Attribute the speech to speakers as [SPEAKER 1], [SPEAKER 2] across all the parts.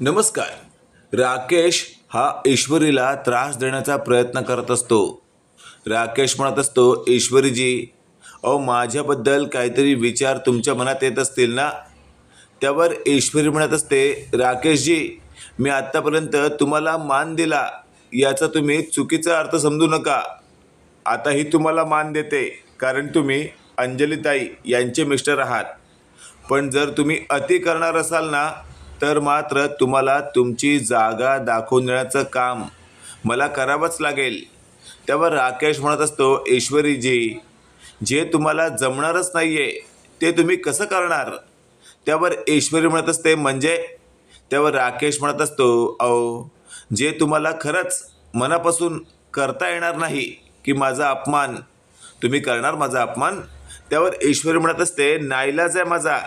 [SPEAKER 1] नमस्कार. राकेश हा ईश्वरीला त्रास देण्याचा प्रयत्न करत असतो. राकेश म्हणत असतो ईश्वरीजी अहो माझ्याबद्दल काहीतरी विचार तुमच्या मनात येत असतील ना? त्यावर ईश्वरी म्हणत असते राकेशजी मी आत्तापर्यंत तुम्हाला मान दिला. याचा तुम्ही चुकीचा अर्थ समजू नका. आता ही तुम्हाला मान देते कारण तुम्ही अंजलीताई यांचे मिस्टर आहात. पण जर तुम्ही अति करणार असाल ना तर मात्र तुम्हाला तुमची जागा दाखवून देण्याचं काम मला करावंच लागेल. त्यावर राकेश म्हणत असतो ईश्वरीजी जे तुम्हाला जमणारच नाही आहे ते तुम्ही कसं करणार? त्यावर ईश्वरी म्हणत असते म्हणजे? त्यावर राकेश म्हणत असतो अहो जे तुम्हाला खरंच मनापासून करता येणार नाही की माझा अपमान तुम्ही करणार माझा अपमान? त्यावर ईश्वरी म्हणत असते नाईलाज आहे माझा.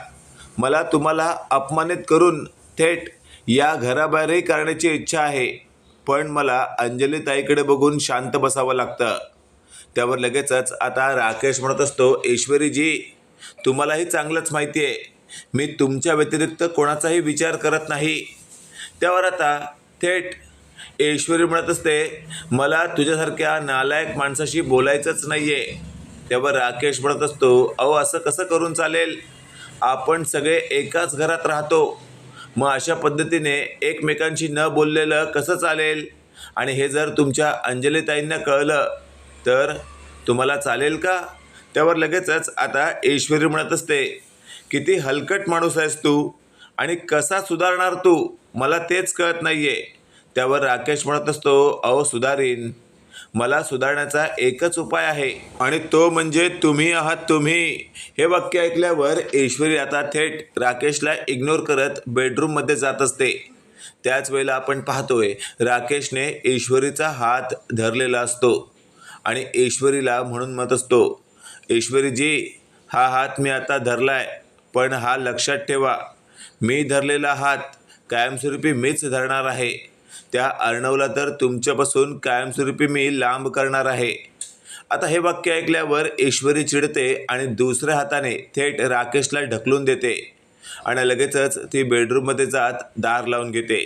[SPEAKER 1] मला तुम्हाला अपमानित करून थेट या घराबाहेरही करण्याची इच्छा आहे. पण मला अंजली ताईकडे बघून शांत बसावं लागतं. त्यावर लगेचच आता राकेश म्हणत असतो ईश्वरीजी तुम्हालाही चांगलंच माहिती आहे मी तुमच्या व्यतिरिक्त कोणाचाही विचार करत नाही. त्यावर आता थेट ईश्वरी म्हणत असते मला तुझ्यासारख्या नालायक माणसाशी बोलायचंच नाही आहे त्यावर राकेश म्हणत असतो अहो असं कसं करून चालेल? आपण सगळे एकाच घरात राहतो. मग अशा पद्धतीने एकमेकांशी न बोललेलं कसं चालेल? आणि हे जर तुमच्या अंजलीताईंना कळलं तर तुम्हाला चालेल का? त्यावर लगेचच आता ऐश्वरी म्हणत असते किती हलकट माणूस आहेस तू आणि कसा सुधारणार तू? मला तेच कळत नाही आहे त्यावर राकेश म्हणत असतो अहो सुधारीन. मला सुधारण्याचा एकच उपाय आहे. आणि तो म्हणजे तुम्ही आहात तुम्ही. हे वाक्य ऐकल्यावर ईश्वरी आता थेट राकेशला इग्नोर करत बेडरूममध्ये जात असते. त्याच वेळेला आपण पाहतोय राकेशने ईश्वरीचा हात धरलेला असतो. आणि ईश्वरीला म्हणून म्हणत असतो ईश्वरीजी हा हात मी आता धरलाय पण हा लक्षात ठेवा. मी धरलेला हात कायमस्वरूपी मीच धरणार आहे. त्या अर्णवला तर तुमच्यापासून कायमस्वरूपी मी लांब करणार आहे. आता हे वाक्य ऐकल्यावर ईश्वरी चिडते आणि दुसऱ्या हाताने थेट राकेशला ढकलून देते आणि लगेचच ती बेडरूममध्ये जात दार लावून घेते.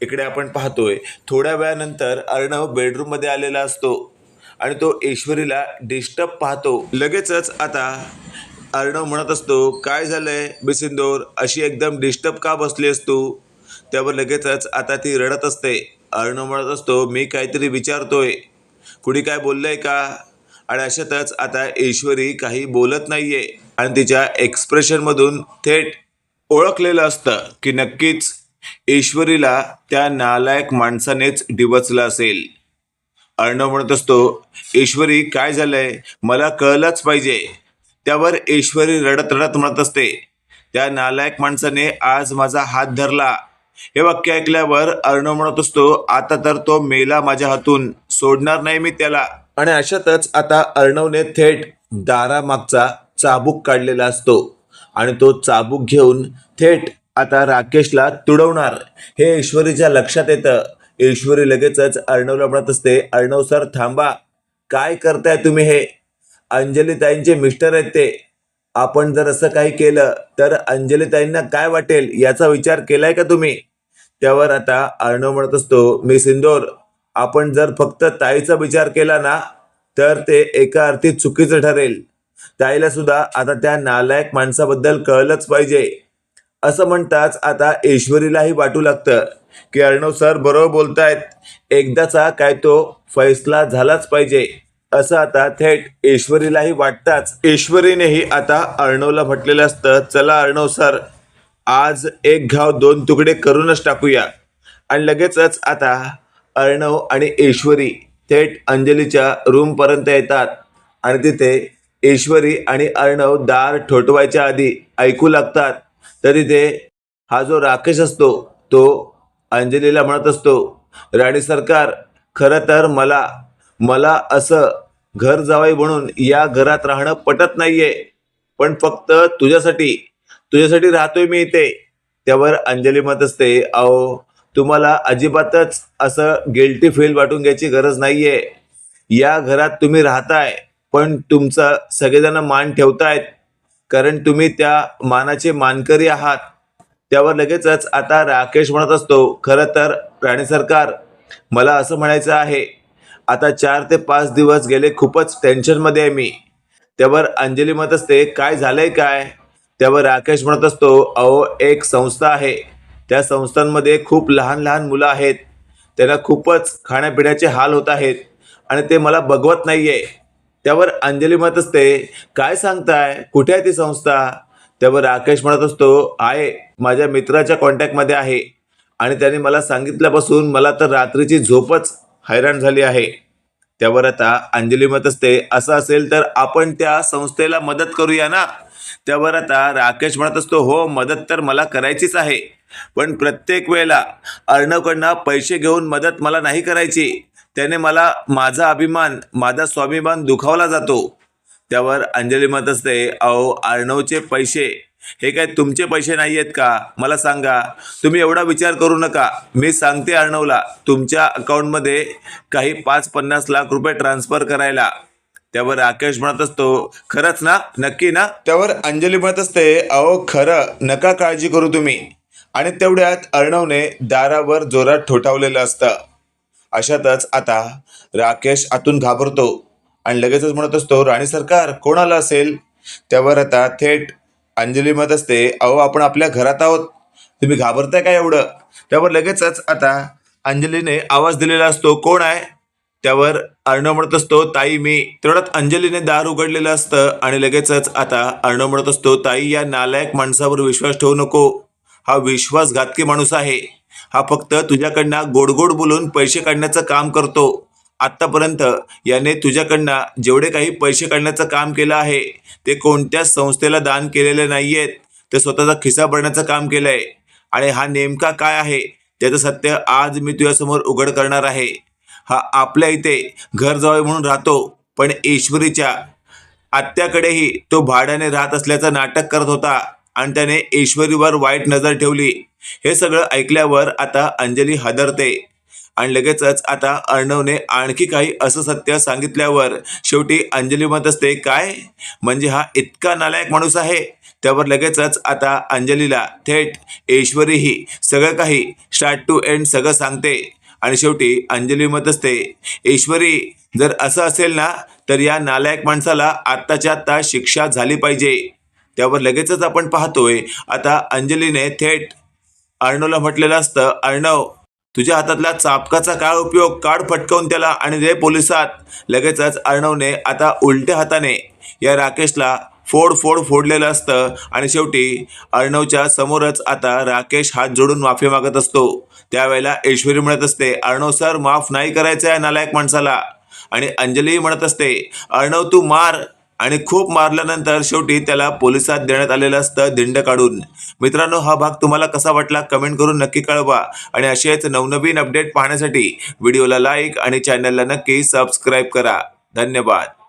[SPEAKER 1] इकडे आपण पाहतोय थोड्या वेळानंतर अर्णव बेडरूममध्ये आलेला असतो आणि तो ईश्वरीला डिस्टर्ब पाहतो. लगेचच आता अर्णव म्हणत असतो काय झालंय बिसिंदोर? अशी एकदम डिस्टर्ब का बसली असतो त्यावर लगेचच आता ती रडत असते. अर्णव म्हणत असतो मी काहीतरी विचारतोय. कुणी काय बोललंय का? आणि अशातच आता ईश्वरी काही बोलत नाहीये. आणि तिच्या एक्सप्रेशनमधून थेट ओळखलेलं असतं की नक्कीच ईश्वरीला त्या नालायक माणसानेच डिवचलं असेल. अर्णव म्हणत असतो ईश्वरी काय झालंय? मला कळलंच पाहिजे. त्यावर ईश्वरी रडत रडत म्हणत असते त्या नालायक माणसाने आज माझा हात धरला. हे वाक्य ऐकल्यावर अर्णव म्हणत असतो आता तर तो मेला माझ्या हातून सोडणार नाही मी त्याला. आणि अशातच आता अर्णवने थेट दारामागचा चाबूक काढलेला असतो आणि तो चाबूक घेऊन थेट आता राकेशला तुडवणार. हे ईश्वरीच्या लक्षात येतं. ईश्वरी लगेचच अर्णवला म्हणत असते अर्णव सर थांबा. काय करताय तुम्ही हे? अंजलीताईंचे मिस्टर आहेत ते. आपण जर असं काही केलं तर अंजलीताईंना काय वाटेल याचा विचार केलाय का तुम्ही? त्यावर आता अर्णव म्हणत असतो मी सिंदोर आपण जर फक्त ताईचा विचार केला ना तर ते एका अर्थी चुकीचं ठरेल. ताईला सुद्धा आता त्या नालायक माणसाबद्दल कळलंच पाहिजे. असं म्हणताच आता ईश्वरीलाही वाटू लागतं की अर्णव सर बरोबर बोलतायत. एकदाचा काय तो फैसला झालाच पाहिजे. असं आता थेट ईश्वरीलाही वाटताच. ईश्वरीनेही आता अर्णवला म्हटलेलं असतं चला अर्णव सर आज एक घाव दोन तुकडे करूनच टाकूया. आणि लगेचच आता अर्णव आणि ईश्वरी थेट अंजलीच्या रूमपर्यंत येतात. आणि तिथे ईश्वरी आणि अर्णव दार ठोठवायच्या आधी ऐकू लागतात. तर तिथे हा जो राकेश असतो तो अंजलीला म्हणत असतो राणी सरकार खरं तर मला मला असं घर जावाई म्हणून या घरात राहणं पटत नाहीये. पण फक्त तुझ्यासाठी तुझ्यासाठी राहतोय मी इथे. त्यावर अंजली मत असते अहो तुम्हाला अजिबातच असं गिल्टी फील वाटून घ्यायची गरज नाहीये. या घरात तुम्ही राहताय पण तुमचा सगळेजण मान ठेवतायत. कारण तुम्ही त्या मानाचे मानकरी आहात. त्यावर लगेचच आता राकेश म्हणत असतो खरं तर राणे सरकार मला असं म्हणायचं आहे आता चार ते पाच दिवस गेले खूपच टेन्शनमध्ये आहे मी. त्यावर अंजली म्हणत असते काय झालंय काय? त्यावर राकेश म्हणत असतो अहो एक संस्था आहे. त्या संस्थांमध्ये खूप लहान लहान मुलं आहेत. त्यांना खूपच खाण्यापिण्याचे हाल होत आहेत आणि ते मला बघवत नाही आहे त्यावर अंजली म्हणत असते काय सांगताय? कुठे आहे ती संस्था? त्यावर राकेश म्हणत असतो आहे माझ्या मित्राच्या कॉन्टॅक्टमध्ये आहे. आणि त्याने मला सांगितल्यापासून मला तर रात्रीची झोपच हैराण झाली आहे. त्यावर आता अंजली मत असते असं असेल तर आपण त्या संस्थेला मदत करूया ना? त्यावर आता राकेश म्हणत असतो हो मदत तर मला करायचीच आहे. पण प्रत्येक वेळेला अर्णवकडनं पैसे घेऊन मदत मला नाही करायची. त्याने मला माझा अभिमान माझा स्वाभिमान दुखावला जातो. त्यावर अंजली मत असते अहो अर्णवचे पैसे हे काय तुमचे पैसे नाही आहेत का? मला सांगा. तुम्ही एवढा विचार करू नका. मी सांगते अर्णवला तुमच्या अकाउंटमध्ये काही पाच पन्नास लाख रुपये ट्रान्सफर करायला. त्यावर राकेश म्हणत असतो खरंच ना? नक्की ना? त्यावर अंजली म्हणत असते अहो खरं नका काळजी करू तुम्ही. आणि तेवढ्यात अर्णवने दारावर जोरात ठोठावलेलं असतं. अशातच आता राकेश आतून घाबरतो आणि लगेचच म्हणत असतो राणी सरकार कोण आलं असेल? त्यावर आता थेट अंजली म्हणत असते अहो आपण आपल्या घरात आहोत. तुम्ही घाबरताय काय एवढं? त्यावर लगेचच आता अंजलीने आवाज दिलेला असतो कोण आहे? त्यावर अर्णव म्हणत असतो ताई मी. तेवढ्यात अंजलीने दार उघडलेलं असतं आणि लगेचच आता अर्णव म्हणत असतो ताई या नालायक माणसावर विश्वास ठेवू नको. हा विश्वासघातकी माणूस आहे. हा फक्त तुझ्याकडनं गोड गोड बोलून पैसे काढण्याचं काम करतो. आत्तापर्यंत याने तुझ्याकडनं जेवढे काही पैसे काढण्याचं काम केलं आहे ते कोणत्याच संस्थेला दान केलेले नाही आहेत ते स्वतःचा खिसा भरण्याचं काम केलं आहे आणि हा नेमका काय आहे त्याचं सत्य आज मी तुझ्यासमोर उघड करणार आहे. हा आपल्या इथे घर म्हणून राहतो पण ईश्वरीच्या आत्याकडेही तो भाड्याने राहत असल्याचं नाटक करत होता आणि त्याने ईश्वरीवर वाईट नजर ठेवली. हे सगळं ऐकल्यावर आता अंजली हादरते. आणि लगेचच आता अर्णवने आणखी काही असं सत्य सांगितल्यावर शेवटी अंजली म्हणत असते काय? म्हणजे हा इतका नालायक माणूस आहे? त्यावर लगेचच आता अंजलीला थेट ईश्वरीही सगळं काही स्टार्ट टू एंड सगळं सांगते. आणि शेवटी अंजली म्हणत असते ईश्वरी जर असं असेल ना तर या नालायक माणसाला आत्ताच्या आत्ता शिक्षा झाली पाहिजे. त्यावर लगेचच आपण पाहतोय आता अंजलीने थेट अर्णवला म्हटलेलं असतं अर्णव तुझ्या हातातला चापकाचा काय उपयोग काढ फटकवून त्याला आणि रे पोलिसात. लगेचच अर्णवने आता उलट्या हाताने या राकेशला फोड फोड फोडलेलं असतं आणि शेवटी अर्णवच्या समोरच आता राकेश हात जोडून माफी मागत असतो. त्यावेळेला ऐश्वरी म्हणत असते अर्णव सर माफ नाही करायचं आहे नालायक माणसाला. आणि अंजलीही म्हणत असते अर्णव तू मार. आणि खूप मारल्यानंतर शेवटी त्याला पोलिसात देण्यात आलेलं असतं दिंड काढून. मित्रांनो हा भाग तुम्हाला कसा वाटला कमेंट करून नक्की कळवा. आणि असेच नवनवीन अपडेट पाहण्यासाठी व्हिडिओला लाईक आणि चॅनलला नक्की सबस्क्राईब करा. धन्यवाद.